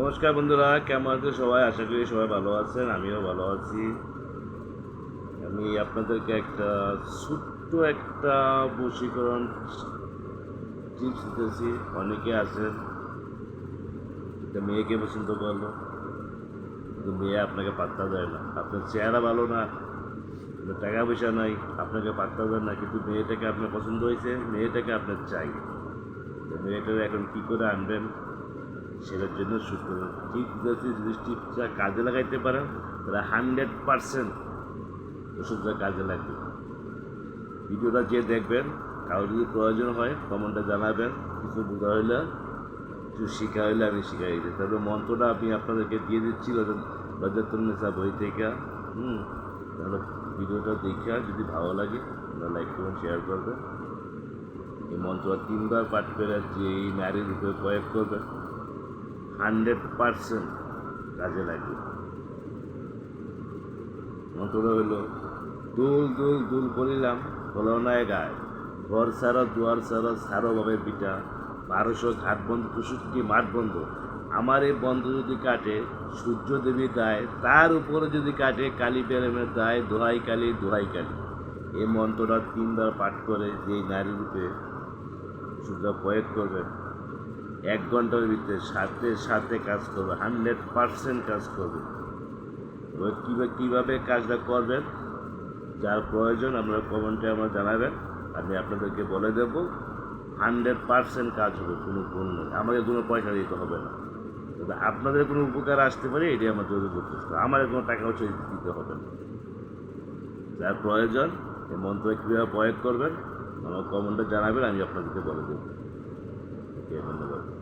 নমস্কার বন্ধুরা, কেমন আছে সবাই? আশা করি সবাই ভালো আছেন, আমিও ভালো আছি। আমি আপনাদেরকে একটা ছোট্ট একটা বশীকরণ টিপস দিতেছি। অনেকে আছেন, একটা মেয়েকে পছন্দ করল, কিন্তু মেয়ে আপনাকে পাত্তা দেয় না। আপনার চেহারা ভালো না টাকা পয়সা নাই, আপনাকে পাত্তা দেয় না, কিন্তু মেয়েটাকে আপনার পছন্দ হয়েছে, মেয়েটাকে আপনার চাই। মেয়েটাকে এখন কী করে আনবেন? সেটার জন্য শুক্র টিপ যদি টিপটা কাজে লাগাইতে পারেন, তাহলে হান্ড্রেড পারসেন্ট ওষুধটা কাজে লাগবে। ভিডিওটা যে দেখবেন কারও যদি প্রয়োজন হয়, কমেন্টে জানাবেন। কিছু বোঝা হইলে, কিছু শেখা হইলে আমি শিখাই দিই। তবে মন্ত্রটা আমি আপনাদেরকে দিয়ে দিচ্ছি লজ্জাতুন্নেসা বই থেকে। হুম, তাহলে ভিডিওটা দেখে যদি ভালো লাগে আপনারা লাইক করবেন শেয়ার করবেন। এই মন্ত্রটা তিনবার পাঠ করে যে এই নারীর উপরে প্রয়োগ করবেন। হান্ড্রেড পারসেন্ট কাজে লাগবে। মন্ত্রটা হলো দুল দুল দুল করিলাম হলো না গায়। ঘর সারা দুয়ার সারা সারো ভাবে পিঠা। বারোশো ঘাট বন্ধ চৌষট্টি মাঠ বন্ধ। আমার এই বন্ধ যদি কাটে সূর্য দেবী দায়, তার উপরে যদি কাটে, কালী বেরেমের দায়, দোহাই কালী দোহাই কালী। এই মন্ত্রটা তিনবার পাঠ করে যেই নারী রূপে সূর্য প্রয়োগ করবেন এক ঘণ্টার ভিতরে সাথে সাথে কাজ করবে হান্ড্রেড পারসেন্ট কাজ করবে। এবার কীভাবে কীভাবে কাজটা করবেন, যার প্রয়োজন আপনারা কমেন্টে আমার জানাবেন, আমি আপনাদেরকে বলে দেব হান্ড্রেড পারসেন্ট কাজ হবে, কোনো ভুল নেই আমাকে কোনো পয়সা দিতে হবে না। তবে আপনাদের কোনো উপকার আসতে পারে এটি আমার জরুরি যথেষ্ট আমার কোনো টাকা পয়সা দিতে হবে না। যার প্রয়োজন, এই মন্ত্র কীভাবে প্রয়োগ করবেন আমার কমেন্টে জানাবেন, আমি আপনাদেরকে বলে দেবো। എന്നുള്ളത്